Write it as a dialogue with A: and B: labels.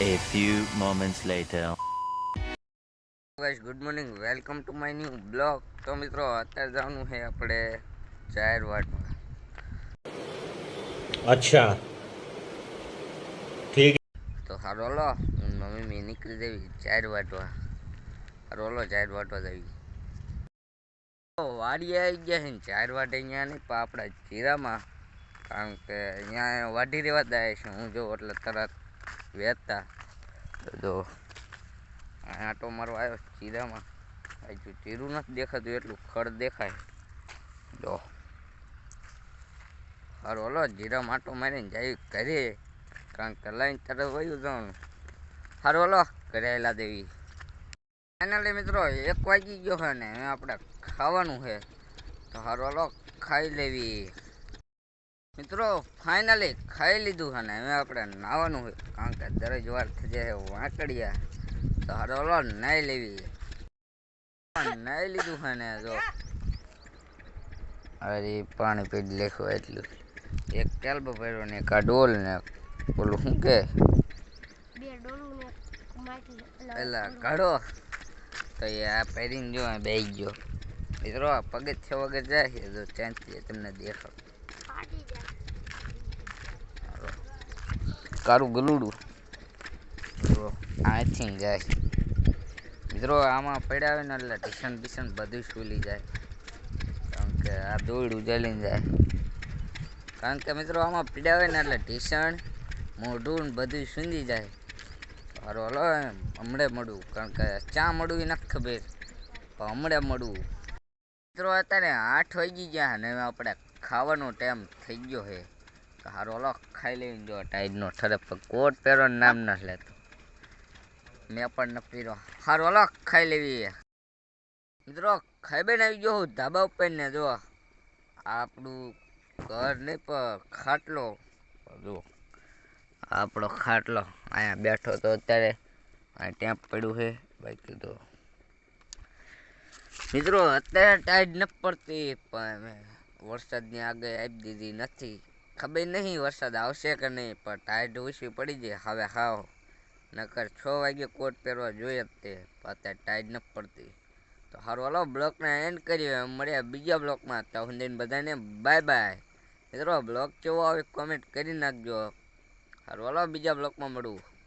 A: A few moments later.
B: Good morning welcome to my new blog તો મિત્રો અત્યારે જવાનું છે આપણે જાહેર વાટમાં
C: અચ્છા. ઠીક.
B: તો હારો લો મમ્મી મેં નીકળી દેવી જાહેર વાટવા રોલો જાહેર વાટવા જવી વાડી આવી ગયા છે જાહેર વાટે અહીંયા નહીં પણ આપણા જીરામાં. કારણ કે અહીંયા વાઢી રહેવા દે છે. હું જો એટલે તરત વેચતા. જો આટો મારો આવ્યો ચીરામાં. હજુ ચીરું નથી દેખાતું, એટલું ખડ દેખાય. જો. હારું, હલો જીરા માટો મારીને જાય ઘરે. કારણ કે લાઈન તરત વયું જવાનું. હારું, હલો, ઘરે દેવી. ફાઇનલી મિત્રો, એક વાગી ગયો છે ને આપણે ખાવાનું છે. તો હારો, હલો, ખાઈ લેવી. મિત્રો ફાઇનલી ખાઈ લીધું છે ને હવે આપણે નાવાનું હોય કારણ કે દરરોજ વાર થઈ જાય વાંકડિયા. તો હરોલો નહીં લેવી. નહીં લીધું છે ને જો. અરે પાણી પી લેખો એટલું. એક કેલ્બ ભર્યો ને એક આ ડોલ ને પેલું શું કે? એટલે કાઢો. તો એ આ પહેરીને જો બે ગયો. મિત્રો પગથિયા વગર જાય તો ચેન્જ તમને
D: જાય
B: કારું ગલુડું? આથી અહીંથી જાય. મિત્રો આમાં પડ્યા હોય ને એટલે ટીશન બીશન બધું સુલી જાય. કારણ કે આ દોડ જલીને જાય. કારણ કે મિત્રો આમાં પીડ્યા હોય ને એટલે ટીશન મોઢું બધું સૂંધી જાય. સારું હલો હમણે મળું. કારણ કે ચા મળું એ નથી ખબર. પણ હમણે મળું. મિત્રો અત્યારે આઠ વાગી ગયા ને આપણે ખાવાનો ટાઈમ થઈ ગયો છે. તો હારો હલો ખાઈ લઈને જો ટાઈડનો ઠરે કોટ પહેરો નામ ન લેતો. મેં પણ ન પીરો હારો હલો ખાઈ લેવી. મિત્રો, ખાઈ બેન આવી ગયો હું ધાબા ઉપર ને જો. આપણું ઘર નહીં, પણ ખાટલો. જો, આપણો ખાટલો. અહીંયા બેઠો તો અત્યારે અહીં ત્યાં પડ્યું છે. બાકી તો મિત્રો, અત્યારે ટાઈડ ન પડતી, પણ વરસાદની આગળ આપી દીધી નથી. ખબર નહીં વરસાદ આવશે કે નહીં, પણ ટાયર ઓછી પડી જાય. હવે હાવ. નકર છ વાગે કોટ પહેરવા જોઈએ જ તે અત્યારે ટાયર ન પડતી. તો સારું હલો, બ્લોકને એન્ડ કરીએ. મળ્યા બીજા બ્લોકમાં. તો હું બધાને બાય બાય મિત્રો બ્લોગ કેવો આવે કોમેન્ટ કરી નાખજો. સારું હલો, બીજા બ્લોકમાં મળું.